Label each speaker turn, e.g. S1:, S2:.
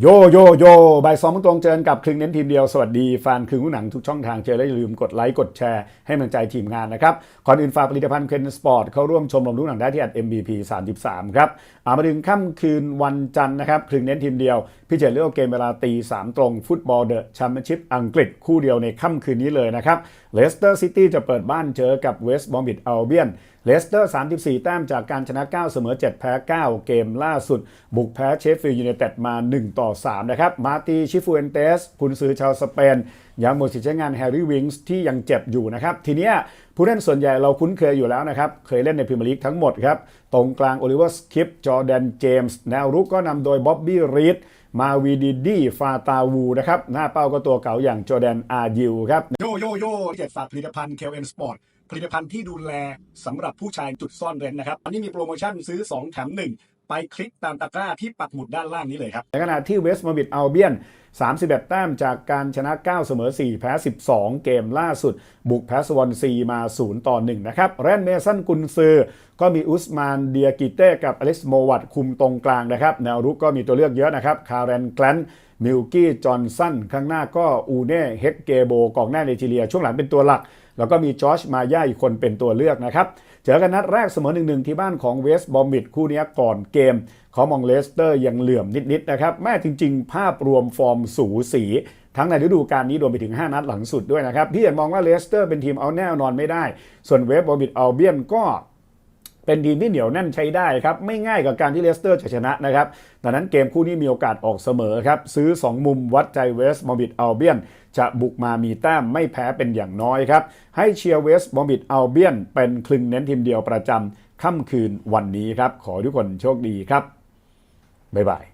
S1: โยโยโยบ่ายสองตรงเจอกับครึ่งเน้นทีมเดียว สวัสดีแฟนครึ่งหนังทุกช่องทางเจอได้อย่าลืมกดไลค์กดแชร์ให้กำลังใจทีมงานนะครับก่อนอื่นฝากผลิตภัณฑ์เคนสปอร์ตเข้าร่วมชมรมดูหนังได้ที่ MVP 33 ครับอามาถึงค่ำคืนวันจันทร์นะครับครึ่งเน้นทีมเดียวพี่เจเลือกเกมเวลาตีสามตรงฟุตบอลเดอะแชมเปี้ยนชิพอังกฤษคู่เดียวในค่ำคืนนี้เลยนะครับเลสเตอร์ซิตี้จะเปิดบ้านเจอกับเวสต์บอมบิดอัลเบียนเลสเตอร์ 34 แต้มจากการชนะ 9 เสมอ 7 แพ้ 9 เกมล่าสุด บุกแพ้เชฟฟิลด์ยูไนเต็ดมา 1 ต่อ 3 นะครับ มาติชิฟูเอนเตสคุณซื้อชาวสเปนยังหมดสิทธิ์ใช้งานแฮร์รี่วิงส์ที่ยังเจ็บอยู่นะครับ ทีเนี้ยผู้เล่นส่วนใหญ่เราคุ้นเคยอยู่แล้วนะครับ เคยเล่นในพรีเมียร์ลีกทั้งหมดครับ ตรงกลางโอลิเวอร์สคิปจอแดนเจมส์แนวรุกก็นำโดยบ๊อบบี้รีดมาวีดีดีฟาตาวูนะครับ หน้าเป้าก็ตัวเก่าอย่างจอแดนอายิวครับ
S2: โยโยโย่เจ็ดฝากผลิตภัณฑ์เคลเอ็นสปอร์ต ผลิตภัณฑ์ที่ดูแลสำหรับผู้ชายจุดซ่อนเร้นนะครับอันนี้มีโปรโมชั่นซื้อ 2 แถม 1 ไปคลิกตามตะกร้าที่ปักหมุดด้านล่างนี้เลยครับ
S1: ในขณะที่เวสต์มาบิดอัลเบียน31 แต้มจากการชนะ 9 เสมอ 4 แพ้ 12 เกมล่าสุด บุกแพ้สวอนซีมา 0 ต่อ 1 นะครับ แรนเมสันกุนซือ ก็มีอุสมานเดียกิเต้กับอเล็กซ์โมวัตคุมตรงกลางนะครับ แนวรุกก็มีตัวเลือกเยอะนะครับ คาร์เรนแกลนมิลกี้ จอห์นสัน ข้างหน้าก็อูเน่ เฮกเกโบ กองหน้าเนจิเรีย ช่วงหลังเป็นตัวหลักแล้วก็มีจอชมาย่าอีกคนเป็นตัวเลือกนะครับ เจอกันนัดแรกเสมอหนึ่งที่บ้านของเวสต์บอมบิดคู่นี้ก่อนเกมเขามองเลสเตอร์ยังเหลื่อมนิดๆนะครับ แม่จริง ๆ ภาพรวมฟอร์มสูสีทั้งในฤดูกาลนี้รวมไปถึง 5 นัดหลังสุดด้วยนะครับพี่เห็นมองว่าเลสเตอร์เป็นทีมเอาแน่นอนไม่ได้ ส่วนเวสต์บอมบิดอัลเบียนก็ เป็นทีมที่เหนียวแน่นใช้ได้ครับ ไม่ง่ายกับการที่เลสเตอร์จะชนะนะครับดังนั้นเกมคู่นี้มีโอกาสออกเสมอครับ ซื้อ 2 มุมวัดใจเวสต์มอบิดอัลเบียน จะบุกมามีแต้มไม่แพ้เป็นอย่างน้อยครับ ให้เชียร์เวสต์มอบิดอัลเบียน เป็นคลึงเน้นทีมเดียวประจำค่ำคืนวันนี้ครับ ขอทุกคนโชคดีครับ บ๊ายบาย